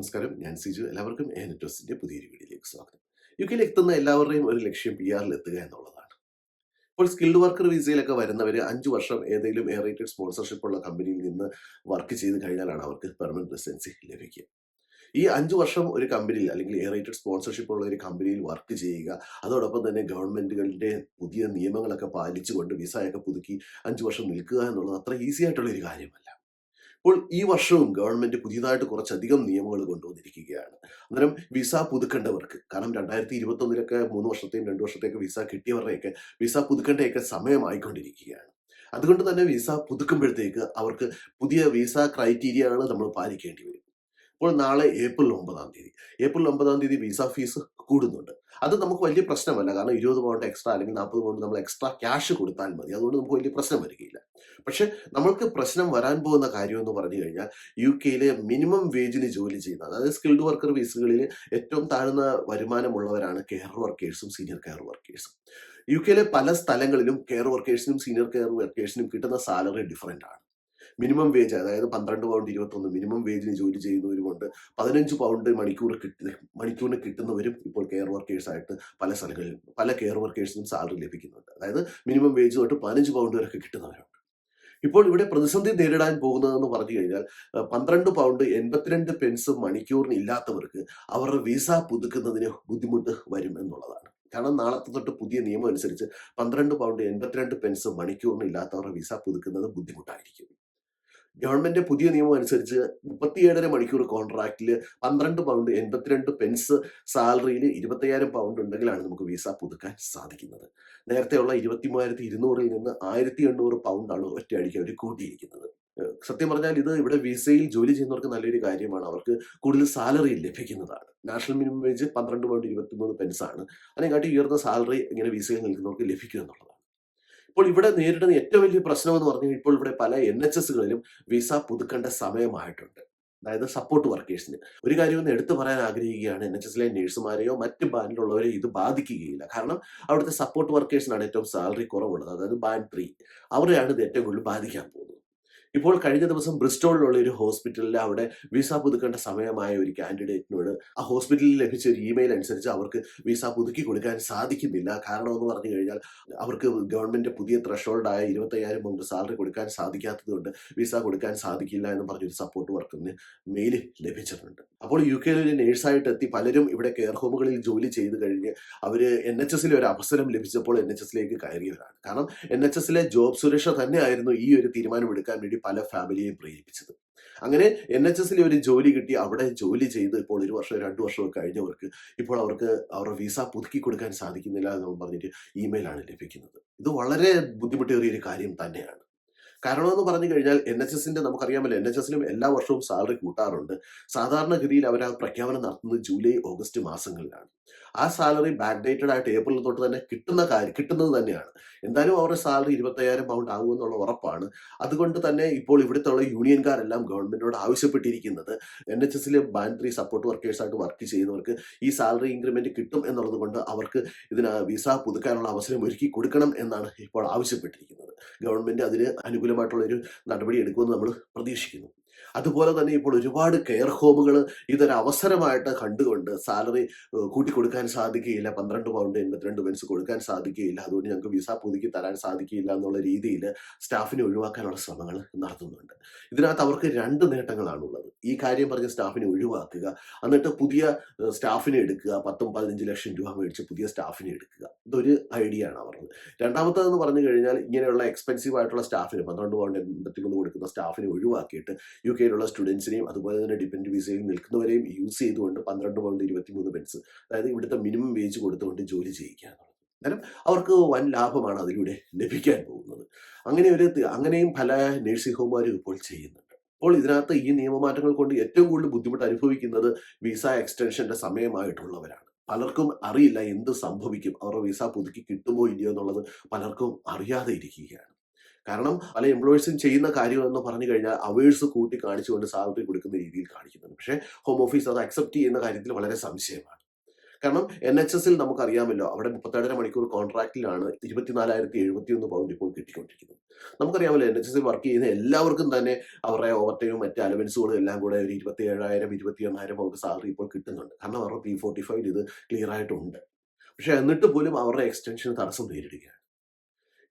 നമസ്കാരം. ഞാൻ സിജു. എല്ലാവർക്കും എ നെറ്റോസിന്റെ പുതിയൊരു വീഡിയോയിലേക്ക് സ്വാഗതം. യു കെയിൽ എത്തുന്ന എല്ലാവരുടെയും ഒരു ലക്ഷ്യം പി ആറിൽ എത്തുക എന്നുള്ളതാണ്. ഇപ്പോൾ സ്കിൽഡ് വർക്കർ വിസയിലൊക്കെ വരുന്നവർ അഞ്ച് വർഷം ഏതെങ്കിലും എയറേറ്റഡ് സ്പോൺസർഷിപ്പ് ഉള്ള കമ്പനിയിൽ നിന്ന് വർക്ക് ചെയ്ത് കഴിഞ്ഞാലാണ് അവർക്ക് പെർമനന്റ് റെസിഡൻസി ലഭിക്കുക. ഈ അഞ്ച് വർഷം ഒരു കമ്പനിയിൽ അല്ലെങ്കിൽ എയറേറ്റഡ് സ്പോൺസർഷിപ്പ് ഉള്ള ഒരു കമ്പനിയിൽ വർക്ക് ചെയ്യുക അതോടൊപ്പം തന്നെ ഗവൺമെന്റുകളുടെ പുതിയ നിയമങ്ങളൊക്കെ പാലിച്ചുകൊണ്ട് വിസയൊക്കെ പുതുക്കി അഞ്ച് വർഷം നിൽക്കുക എന്നുള്ളത് അത്ര ഈസി ആയിട്ടുള്ള ഒരു കാര്യമല്ല. അപ്പോൾ ഈ വർഷവും ഗവൺമെന്റ് പുതിയതായിട്ട് കുറച്ചധികം നിയമങ്ങൾ കൊണ്ടുവന്നിരിക്കുകയാണ്. അന്നേരം വിസ പുതുക്കേണ്ടവർക്ക് കാരണം രണ്ടായിരത്തി ഇരുപത്തൊന്നിലൊക്കെ മൂന്ന് വർഷത്തെയും രണ്ട് വർഷത്തേക്ക് വിസ കിട്ടിയവരുടെയൊക്കെ വിസ പുതുക്കേണ്ടയൊക്കെ സമയമായിക്കൊണ്ടിരിക്കുകയാണ്. അതുകൊണ്ട് തന്നെ വിസ പുതുക്കുമ്പോഴത്തേക്ക് അവർക്ക് പുതിയ വിസ ക്രൈറ്റീരിയകൾ നമ്മൾ പാലിക്കേണ്ടി വരും. ഇപ്പോൾ നാളെ ഏപ്രിൽ ഒമ്പതാം തീയതി. ഏപ്രിൽ ഒമ്പതാം തീയതി വിസ ഫീസ് കൂടുന്നുണ്ട്. അത് നമുക്ക് വലിയ പ്രശ്നമല്ല. കാരണം ഇരുപത് പൗണ്ട് എക്സ്ട്രാ അല്ലെങ്കിൽ നാൽപ്പത് പൗണ്ട് നമ്മൾ എക്സ്ട്രാ ക്യാഷ് കൊടുത്താൽ മതി. അതുകൊണ്ട് നമുക്ക് വലിയ പ്രശ്നം വരികയില്ല. പക്ഷെ നമ്മൾക്ക് പ്രശ്നം വരാൻ പോകുന്ന കാര്യം എന്ന് പറഞ്ഞു കഴിഞ്ഞാൽ യു കെയിലെ മിനിമം വേജിന് ജോലി ചെയ്യുന്ന അതായത് സ്കിൽഡ് വർക്കർ വിസകളിൽ ഏറ്റവും താഴ്ന്ന വരുമാനമുള്ളവരാണ് കെയർ വർക്കേഴ്സും സീനിയർ കെയർ വർക്കേഴ്സും യു കെയിലെ പല സ്ഥലങ്ങളിലും കെയർ വർക്കേഴ്സിനും സീനിയർ കെയർ വർക്കേഴ്സിനും കിട്ടുന്ന സാലറി ഡിഫറന്റ് ആണ്. മിനിമം വേജ് അതായത് പന്ത്രണ്ട് പൗണ്ട് ഇരുപത്തൊന്ന് മിനിമം വേജിന് ജോലി ചെയ്യുന്നവരുമുണ്ട്. പതിനഞ്ച് പൗണ്ട് മണിക്കൂർ കിട്ടി മണിക്കൂറിന് കിട്ടുന്നവരും ഇപ്പോൾ കെയർ വർക്കേഴ്സ് ആയിട്ട് പല സ്ഥലങ്ങളിലും പല കെയർ വർക്കേഴ്സിനും സാലറി ലഭിക്കുന്നുണ്ട്. അതായത് മിനിമം വേജ് തൊട്ട് പതിനഞ്ച് പൗണ്ട് വരെ കിട്ടുന്നവരുണ്ട്. ഇപ്പോൾ ഇവിടെ പ്രതിസന്ധി നേരിടാൻ പോകുന്നതെന്ന് പറഞ്ഞു കഴിഞ്ഞാൽ പന്ത്രണ്ട് പൗണ്ട് എൺപത്തിരണ്ട് പെൻസ് മണിക്കൂറിന് ഇല്ലാത്തവർക്ക് അവരുടെ വിസ പുതുക്കുന്നതിന് ബുദ്ധിമുട്ട് വരും എന്നുള്ളതാണ്. കാരണം നാളത്തെ തൊട്ട് പുതിയ നിയമം അനുസരിച്ച് പന്ത്രണ്ട് പൗണ്ട് എൺപത്തിരണ്ട് പെൻസ് മണിക്കൂറിന് ഇല്ലാത്തവരുടെ വിസ പുതുക്കുന്നത് ബുദ്ധിമുട്ടായിരിക്കും. ഗവൺമെന്റ് പുതിയ നിയമം അനുസരിച്ച് മുപ്പത്തിയേഴര മണിക്കൂർ കോൺട്രാക്റ്റിൽ പന്ത്രണ്ട് പൗണ്ട് എൺപത്തിരണ്ട് പെൻസ് സാലറിയിൽ ഇരുപത്തയ്യായിരം പൗണ്ട് ഉണ്ടെങ്കിലാണ് നമുക്ക് വിസ പുതുക്കാൻ സാധിക്കുന്നത്. നേരത്തെയുള്ള ഇരുപത്തി മൂവായിരത്തി ഇരുന്നൂറിൽ നിന്ന് ആയിരത്തി എണ്ണൂറ് പൗണ്ടാണ് ഒറ്റയടിക്ക് അവർ കൂട്ടിയിരിക്കുന്നത്. സത്യം പറഞ്ഞാൽ ഇത് ഇവിടെ വിസയിൽ ജോലി ചെയ്യുന്നവർക്ക് നല്ലൊരു കാര്യമാണ്. അവർക്ക് കൂടുതൽ സാലറി ലഭിക്കുന്നതാണ്. നാഷണൽ മിനിമം വേജ് പന്ത്രണ്ട് പൗണ്ട് ഇരുപത്തിമൂന്ന് പെൻസ് ആണ്. അതിനെക്കാട്ടി ഉയർന്ന സാലറി ഇങ്ങനെ വിസയിൽ നിൽക്കുന്നവർക്ക് ലഭിക്കും എന്നുള്ളതാണ് ഇപ്പോൾ ഇവിടെ നേരിടുന്ന ഏറ്റവും വലിയ പ്രശ്നം എന്ന് പറഞ്ഞാൽ ഇപ്പോൾ ഇവിടെ പല എൻ എച്ച് എസുകളിലും വിസ പുതുക്കേണ്ട സമയമായിട്ടുണ്ട്. അതായത് സപ്പോർട്ട് വർക്കേഴ്സിന് ഒരു കാര്യം ഒന്ന് എടുത്തു പറയാൻ ആഗ്രഹിക്കുകയാണ്. എൻ എച്ച് എസിലെ നഴ്സുമാരെയോ മറ്റ് ബാൻഡിലുള്ളവരെയോ ഇത് ബാധിക്കുകയില്ല. കാരണം അവിടുത്തെ സപ്പോർട്ട് വർക്കേഴ്സിനാണ് ഏറ്റവും സാലറി കുറവുള്ളത്. അതായത് ബാൻഡ് ത്രീ അവരെയാണ് ഇത് ഏറ്റവും കൂടുതൽ ബാധിക്കാൻ പോകുന്നത്. ഇപ്പോൾ കഴിഞ്ഞ ദിവസം ബ്രിസ്റ്റോളിലുള്ള ഒരു ഹോസ്പിറ്റലിൽ അവിടെ വിസ പുതുക്കേണ്ട സമയമായ ഒരു കാൻഡിഡേറ്റിനോട് ആ ഹോസ്പിറ്റലിൽ ലഭിച്ച ഒരു ഇമെയിൽ അനുസരിച്ച് അവർക്ക് വിസ പുതുക്കി കൊടുക്കാൻ സാധിക്കുന്നില്ല. കാരണം എന്ന് പറഞ്ഞു കഴിഞ്ഞാൽ അവർക്ക് ഗവൺമെന്റ് പുതിയ ത്രഷോൾഡായ ഇരുപത്തയ്യായിരം പൗണ്ട് സാലറി കൊടുക്കാൻ സാധിക്കാത്തതുകൊണ്ട് വിസ കൊടുക്കാൻ സാധിക്കില്ല എന്ന് പറഞ്ഞൊരു സപ്പോർട്ട് വർക്കിന് മെയിൽ ലഭിച്ചിട്ടുണ്ട്. അപ്പോൾ യു കെയിൽ ഒരു നേഴ്സായിട്ട് എത്തി പലരും ഇവിടെ കെയർ ഹോമുകളിൽ ജോലി ചെയ്ത് കഴിഞ്ഞ് അവർ എൻ എച്ച് എസിൽ ഒരു അവസരം ലഭിച്ചപ്പോൾ എൻ എച്ച് എസിലേക്ക് കയറിയവരാണ്. കാരണം എൻ എച്ച് എസിലെ ജോബ് സുരക്ഷ തന്നെയായിരുന്നു ഈ ഒരു തീരുമാനമെടുക്കാൻ വേണ്ടി പല ഫാമിലിയെയും പ്രേരിപ്പിച്ചത്. അങ്ങനെ എൻ എച്ച് എസിൽ ഒരു ജോലി കിട്ടി. അവിടെ ജോലി ചെയ്ത് ഇപ്പോൾ ഒരു വർഷം രണ്ടു വർഷമൊക്കെ കഴിഞ്ഞവർക്ക് ഇപ്പോൾ അവർക്ക് അവരുടെ വിസ പുതുക്കി കൊടുക്കാൻ സാധിക്കുന്നില്ല എന്ന് പറഞ്ഞിട്ട് ഇമെയിലാണ് ലഭിക്കുന്നത്. ഇത് വളരെ ബുദ്ധിമുട്ടേറിയ ഒരു കാര്യം തന്നെയാണ്. കാരണം എന്ന് പറഞ്ഞു കഴിഞ്ഞാൽ എൻ എച്ച് എസിന്റെ നമുക്കറിയാമല്ലോ എൻ എച്ച് എസിലും എല്ലാ വർഷവും സാലറി കൂട്ടാറുണ്ട്. സാധാരണഗതിയിൽ അവർ ആ പ്രഖ്യാപനം നടത്തുന്നത് ജൂലൈ ഓഗസ്റ്റ് മാസങ്ങളിലാണ്. ആ സാലറി ബാക്ക് ഡേറ്റഡ് ആയിട്ട് ഏപ്രിൽ തൊട്ട് തന്നെ കിട്ടുന്ന കാര്യം കിട്ടുന്നത് തന്നെയാണ്. എന്തായാലും അവരുടെ സാലറി ഇരുപത്തയ്യായിരം പൗണ്ട് ആകുമെന്നുള്ള ഉറപ്പാണ്. അതുകൊണ്ട് തന്നെ ഇപ്പോൾ ഇവിടുത്തെ ഉള്ള യൂണിയൻകാരെല്ലാം ഗവൺമെന്റിനോട് ആവശ്യപ്പെട്ടിരിക്കുന്നത് എൻ എച്ച് എസിലെ ബാൻ ത്രീ സപ്പോർട്ട് വർക്കേഴ്സായിട്ട് വർക്ക് ചെയ്യുന്നവർക്ക് ഈ സാലറി ഇൻക്രിമെന്റ് കിട്ടും എന്നുള്ളത് കൊണ്ട് അവർക്ക് ഇതിന് വിസ പുതുക്കാനുള്ള അവസരം ഒരുക്കി കൊടുക്കണം എന്നാണ് ഇപ്പോൾ ആവശ്യപ്പെട്ടിരിക്കുന്നത്. ഗവൺമെന്റ് അതിന് അനുകൂലമായിട്ടുള്ള ഒരു നടപടി എടുക്കുമെന്ന് നമ്മൾ പ്രതീക്ഷിക്കുന്നു. അതുപോലെ തന്നെ ഇപ്പോൾ ഒരുപാട് കെയർ ഹോമുകൾ ഇതൊരു അവസരമായിട്ട് കണ്ടുകൊണ്ട് സാലറി കൂട്ടിക്കൊടുക്കാൻ സാധിക്കുകയില്ല. പന്ത്രണ്ട് പൗണ്ട് എൺപത്തിരണ്ട് പെൻസ് കൊടുക്കാൻ സാധിക്കുകയില്ല. അതുകൊണ്ട് ഞങ്ങൾക്ക് വിസ പുതുക്കി തരാൻ സാധിക്കുകയില്ല എന്നുള്ള രീതിയിൽ സ്റ്റാഫിനെ ഒഴിവാക്കാനുള്ള ശ്രമങ്ങൾ നടത്തുന്നുണ്ട്. ഇതിനകത്ത് അവർക്ക് രണ്ട് നേട്ടങ്ങളാണുള്ളത്. ഈ കാര്യം പറഞ്ഞ് സ്റ്റാഫിനെ ഒഴിവാക്കുക എന്നിട്ട് പുതിയ സ്റ്റാഫിനെ എടുക്കുക പത്തും പതിനഞ്ച് ലക്ഷം രൂപ മേടിച്ച് പുതിയ സ്റ്റാഫിനെ എടുക്കുക. ഇതൊരു ഐഡിയ ആണ് അവർക്ക് രണ്ടാമത്തേതെന്ന് പറഞ്ഞു കഴിഞ്ഞാൽ ഇങ്ങനെയുള്ള എക്സ്പെൻസീവ് ആയിട്ടുള്ള സ്റ്റാഫിന് പന്ത്രണ്ട് പൗണ്ട് എൺപത്തിമൂന്ന് കൊടുക്കുന്ന സ്റ്റാഫിനെ ഒഴിവാക്കിയിട്ട് യു കെയിലുള്ള സ്റ്റുഡൻസിനെയും അതുപോലെ തന്നെ ഡിപ്പെൻഡ് വിസയിൽ നിൽക്കുന്നവരെയും യൂസ് ചെയ്തുകൊണ്ട് പന്ത്രണ്ട് പൗണ്ട് ഇരുപത്തിമൂന്ന് പെൻസ് അതായത് ഇവിടുത്തെ മിനിമം വേജ് കൊടുത്തുകൊണ്ട് ജോലി ചെയ്യിക്കുക അന്നേരം അവർക്ക് വൻ ലാഭമാണ് അതിലൂടെ ലഭിക്കാൻ പോകുന്നത്. അങ്ങനെ ഒരു അങ്ങനെയും പല നഴ്സിംഗ് ഹോമുകാരും ഇപ്പോൾ ചെയ്യുന്നുണ്ട്. അപ്പോൾ ഇതിനകത്ത് ഈ നിയമമാറ്റങ്ങൾ കൊണ്ട് ഏറ്റവും കൂടുതൽ ബുദ്ധിമുട്ട് അനുഭവിക്കുന്നത് വിസ എക്സ്റ്റൻഷന്റെ സമയമായിട്ടുള്ളവരാണ്. പലർക്കും അറിയില്ല എന്ത് സംഭവിക്കും. അവരുടെ വിസ പുതുക്കി കിട്ടുമോ ഇല്ലയോ എന്നുള്ളത് പലർക്കും അറിയാതെ ഇരിക്കുകയാണ്. കാരണം പല എംപ്ലോയീസും ചെയ്യുന്ന കാര്യം എന്ന് പറഞ്ഞു കഴിഞ്ഞാൽ അവേഴ്സ് കൂട്ടി കാണിച്ചുകൊണ്ട് സാലറി കൊടുക്കുന്ന രീതിയിൽ കാണിക്കുന്നുണ്ട്. പക്ഷേ ഹോം ഓഫീസ് അത് അക്സെപ്റ്റ് ചെയ്യുന്ന കാര്യത്തിൽ വളരെ സംശയമാണ്. കാരണം എൻ എച്ച് എസിൽ നമുക്കറിയാമല്ലോ അവിടെ മുപ്പത്തേഴര മണിക്കൂർ കോൺട്രാക്റ്റിലാണ് ഇരുപത്തിനാലായിരത്തി എഴുപത്തിയൊന്ന് പൗണ്ട് ഇപ്പോൾ കിട്ടിക്കൊണ്ടിരിക്കുന്നത്. നമുക്കറിയാമല്ലോ എൻ എച്ച് എസിൽ വർക്ക് ചെയ്യുന്ന എല്ലാവർക്കും തന്നെ അവരുടെ ഓവർ മറ്റ് അലവൻസുകളും എല്ലാം കൂടെ ഒരു ഇരുപത്തി ഏഴായിരം ഇരുപത്തി എണ്ണായിരം പൗണ്ട് സാലറി ഇപ്പോൾ കിട്ടുന്നുണ്ട്. കാരണം അവരുടെ പി ഫോർട്ടി ഫൈവ് ഇത് ക്ലിയർ ആയിട്ടുണ്ട്. പക്ഷെ എന്നിട്ട് പോലും അവരുടെ എക്സ്റ്റൻഷന് തടസ്സം നേരിടുകയാണ്.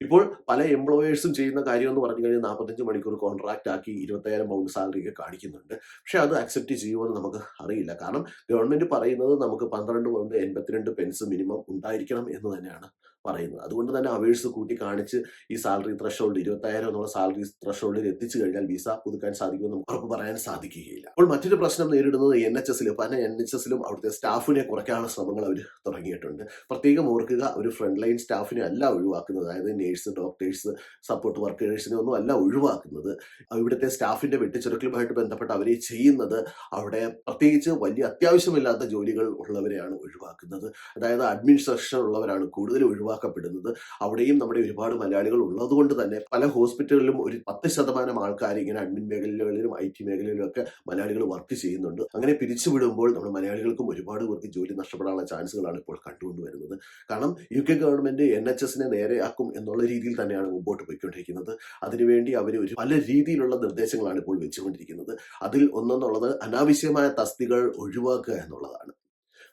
ഇപ്പോൾ പല എംപ്ലോയേഴ്സും ചെയ്യുന്ന കാര്യം എന്ന് പറഞ്ഞു കഴിഞ്ഞാൽ നാൽപ്പത്തഞ്ച് മണിക്കൂർ കോൺട്രാക്ട് ആക്കി ഇരുപത്തയ്യായിരം പൗണ്ട് സാലറി ഒക്കെ കാണിക്കുന്നുണ്ട്. പക്ഷെ അത് അക്സെപ്റ്റ് ചെയ്യുമെന്ന് നമുക്ക് അറിയില്ല. കാരണം ഗവൺമെന്റ് പറയുന്നത് നമുക്ക് പന്ത്രണ്ട് പൗണ്ട് എൺപത്തിരണ്ട് പെൻസ് മിനിമം ഉണ്ടായിരിക്കണം എന്ന് തന്നെയാണ് പറയുന്നത്. അതുകൊണ്ട് തന്നെ അവേഴ്സ് കൂട്ടി കാണിച്ച് ഈ സാലറി ത്രഷോൾഡ് ഇരുപത്തായിരം എന്നുള്ള സാലറി ത്രഷോൾഡിൽ എത്തിച്ചു കഴിഞ്ഞാൽ വിസ പുതുക്കാൻ സാധിക്കുമെന്ന് നമുക്ക് ഉറപ്പ് പറയാൻ സാധിക്കുകയില്ല. അപ്പോൾ മറ്റൊരു പ്രശ്നം നേരിടുന്നത് എൻ എച്ച് എസിലും പല എൻ എച്ച് എസിലും അവിടുത്തെ സ്റ്റാഫിനെ കുറയ്ക്കാനുള്ള ശ്രമങ്ങൾ അവർ തുടങ്ങിയിട്ടുണ്ട്. പ്രത്യേകം ഓർക്കുക ഒരു ഫ്രണ്ട് ലൈൻ സ്റ്റാഫിനെ അല്ല ഒഴിവാക്കുന്നത് അതായത് നേഴ്സ് ഡോക്ടേഴ്സ് സപ്പോർട്ട് വർക്കേഴ്സിനെ ഒന്നും അല്ല ഒഴിവാക്കുന്നത്. ഇവിടുത്തെ സ്റ്റാഫിന്റെ വെട്ടിച്ചുരുക്കലുമായിട്ട് ബന്ധപ്പെട്ട് അവരെ ചെയ്യുന്നത് അവിടെ പ്രത്യേകിച്ച് വലിയ അത്യാവശ്യമില്ലാത്ത ജോലികൾ ഉള്ളവരെയാണ് ഒഴിവാക്കുന്നത്. അതായത് അഡ്മിനിസ്ട്രേഷൻ ഉള്ളവരാണ് കൂടുതൽ ഒഴിവാക്കപ്പെടുന്നത്. അവിടെയും നമ്മുടെ ഒരുപാട് മലയാളികൾ ഉള്ളതുകൊണ്ട് തന്നെ പല ഹോസ്പിറ്റലുകളിലും ഒരു പത്ത് ശതമാനം ആൾക്കാർ ഇങ്ങനെ അഡ്മിൻ മേഖലകളിലും ഐ ടി മേഖലയിലും ഒക്കെ മലയാളികൾ വർക്ക് ചെയ്യുന്നുണ്ട്. അങ്ങനെ പിരിച്ചുവിടുമ്പോൾ നമ്മുടെ മലയാളികൾക്കും ഒരുപാട് പേർക്ക് ജോലി നഷ്ടപ്പെടാനുള്ള ചാൻസുകളാണ് ഇപ്പോൾ കണ്ടുകൊണ്ടുവരുന്നത് കാരണം U K government N H എസിനെ നേരെയാക്കും എന്നുള്ള രീതിയിൽ തന്നെയാണ് മുമ്പോട്ട് പോയിക്കൊണ്ടിരിക്കുന്നത്. അതിനുവേണ്ടി അവർ ഒരു പല രീതിയിലുള്ള നിർദ്ദേശങ്ങളാണ് ഇപ്പോൾ വെച്ചുകൊണ്ടിരിക്കുന്നത്. അതിൽ ഒന്നെന്നുള്ളത് അനാവശ്യമായ തസ്തികൾ ഒഴിവാക്കുക എന്നുള്ളതാണ്.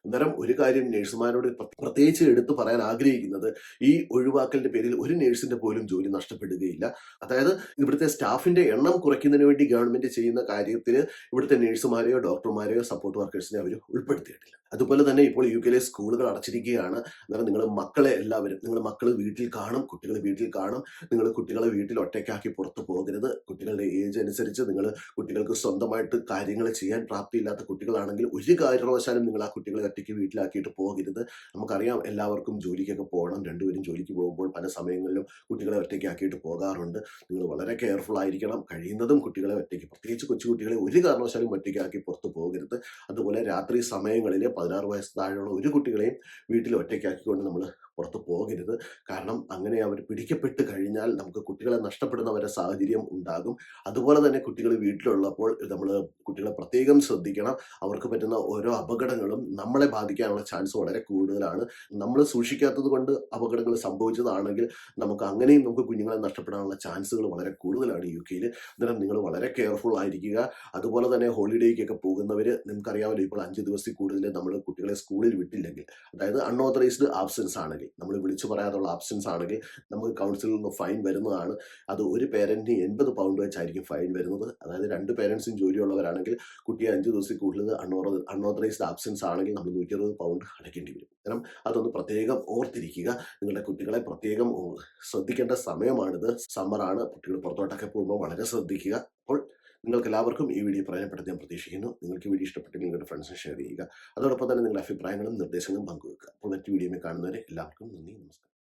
അന്നേരം ഒരു കാര്യം നഴ്സുമാരോട് പ്ര- പ്രത്യേകിച്ച് എടുത്തു പറയാൻ ആഗ്രഹിക്കുന്നത് ഈ ഒഴിവാക്കലിന്റെ പേരിൽ ഒരു നഴ്സിന്റെ പോലും ജോലി നഷ്ടപ്പെടുകയില്ല. അതായത് ഇവിടുത്തെ സ്റ്റാഫിന്റെ എണ്ണം കുറയ്ക്കുന്നതിന് വേണ്ടി ഗവൺമെന്റ് ചെയ്യുന്ന കാര്യത്തിൽ ഇവിടുത്തെ നഴ്സുമാരെയോ ഡോക്ടർമാരെയോ സപ്പോർട്ട് വർക്കേഴ്സിനെ അവർ ഉൾപ്പെടുത്തിയിട്ടില്ല. അതുപോലെ തന്നെ ഇപ്പോൾ യു കെയിലെ സ്കൂളുകൾ അടച്ചിരിക്കുകയാണ്. അന്നേരം നിങ്ങൾ മക്കളെ എല്ലാവരും നിങ്ങൾ മക്കൾ വീട്ടിൽ കാണും കുട്ടികൾ വീട്ടിൽ കാണും. നിങ്ങൾ കുട്ടികളെ വീട്ടിൽ ഒറ്റയ്ക്കാക്കി പുറത്തു പോകരുത്. കുട്ടികളുടെ ഏജ് അനുസരിച്ച് നിങ്ങൾ കുട്ടികൾക്ക് സ്വന്തമായിട്ട് കാര്യങ്ങൾ ചെയ്യാൻ പ്രാപ്തിയില്ലാത്ത കുട്ടികളാണെങ്കിൽ ഒരു കാര്യവശാലും നിങ്ങൾ ആ കുട്ടികളെ ഒറ്റയ്ക്ക് വീട്ടിലാക്കിയിട്ട് പോകരുത്. നമുക്കറിയാം എല്ലാവർക്കും ജോലിക്കൊക്കെ പോകണം. രണ്ടുപേരും ജോലിക്ക് പോകുമ്പോൾ പല സമയങ്ങളിലും കുട്ടികളെ ഒറ്റയ്ക്കാക്കിയിട്ട് പോകാറുണ്ട്. നിങ്ങൾ വളരെ കെയർഫുൾ ആയിരിക്കണം. കഴിയുന്നതും കുട്ടികളെ ഒറ്റയ്ക്ക് പ്രത്യേകിച്ച് കൊച്ചുകുട്ടികളെ ഒരു കാരണവശാലും ഒറ്റയ്ക്കാക്കി പുറത്തു പോകരുത്. അതുപോലെ രാത്രി സമയങ്ങളിൽ പതിനാറ് വയസ്സ് താഴെയുള്ള ഒരു കുട്ടികളെയും വീട്ടിൽ ഒറ്റയ്ക്കാക്കിക്കൊണ്ട് നമ്മൾ പുറത്ത് പോകരുത്. കാരണം അങ്ങനെ അവർ പിടിക്കപ്പെട്ട് കഴിഞ്ഞാൽ നമുക്ക് കുട്ടികളെ നഷ്ടപ്പെടുന്ന വരെ സാഹചര്യം ഉണ്ടാകും. അതുപോലെ തന്നെ കുട്ടികൾ വീട്ടിലുള്ളപ്പോൾ നമ്മൾ കുട്ടികളെ പ്രത്യേകം ശ്രദ്ധിക്കണം. അവർക്ക് പറ്റുന്ന ഓരോ അപകടങ്ങളും നമ്മളെ ബാധിക്കാനുള്ള ചാൻസ് വളരെ കൂടുതലാണ്. നമ്മൾ സൂക്ഷിക്കാത്തത് കൊണ്ട് അപകടങ്ങൾ സംഭവിച്ചതാണെങ്കിൽ നമുക്ക് അങ്ങനെയും നമുക്ക് കുഞ്ഞുങ്ങളെ നഷ്ടപ്പെടാനുള്ള ചാൻസുകൾ വളരെ കൂടുതലാണ് യു കെയിൽ അന്നേരം നിങ്ങൾ വളരെ കെയർഫുൾ ആയിരിക്കുക. അതുപോലെ തന്നെ ഹോളിഡേക്കൊക്കെ പോകുന്നവർ നിങ്ങൾക്കറിയാമല്ലോ ഇപ്പോൾ അഞ്ച് ദിവസത്തിൽ കൂടുതൽ നമ്മൾ കുട്ടികളെ സ്കൂളിൽ വിട്ടില്ലെങ്കിൽ. അതായത് അൺഓത്തറൈസ്ഡ് ആബ്സെൻസ് ആണെങ്കിൽ നമ്മൾ വിളിച്ചു പറയാതുള്ള ആബ്സെൻസ് ആണെങ്കിൽ നമുക്ക് കൗൺസിലിൽ നിന്ന് ഫൈൻ വരുന്നതാണ്. അത് ഒരു പേരന്റിന് എൺപത് പൗണ്ട് വെച്ചായിരിക്കും ഫൈൻ വരുന്നത്. അതായത് രണ്ട് പേരൻസും ജോലിയുള്ളവരാണെങ്കിൽ കുട്ടിയെ അഞ്ച് ദിവസത്തിൽ കൂടുതൽ അൺഓറ അൺഓത്തറൈസ്ഡ് ആബ്സെൻസ് ആണെങ്കിൽ നമ്മൾ നൂറ്റി അറുപത് പൗണ്ട് അടയ്ക്കേണ്ടി വരും. കാരണം അതൊന്ന് പ്രത്യേകം ഓർത്തിരിക്കുക. നിങ്ങളുടെ കുട്ടികളെ പ്രത്യേകം ശ്രദ്ധിക്കേണ്ട സമയമാണിത്. സമ്മറാണ് കുട്ടികൾ പുറത്തോട്ടൊക്കെ പോകുമ്പോൾ വളരെ ശ്രദ്ധിക്കുക. അപ്പോൾ നിങ്ങൾക്ക് എല്ലാവർക്കും ഈ വീഡിയോ പ്രയോജനപ്പെടുത്തി ഞാൻ പ്രതീക്ഷിക്കുന്നു. നിങ്ങൾക്ക് വീഡിയോ ഇഷ്ടപ്പെട്ടെങ്കിൽ നിങ്ങളുടെ ഫ്രണ്ട്സിന് ഷെയർ ചെയ്യുക. അതോടൊപ്പം തന്നെ നിങ്ങളുടെ അഭിപ്രായങ്ങളും നിർദ്ദേശങ്ങളും പങ്കുവെക്കുക. അപ്പോൾ മറ്റു വീഡിയോയിൽ കാണുന്നവരെ എല്ലാവർക്കും നന്ദി നമസ്കാരം.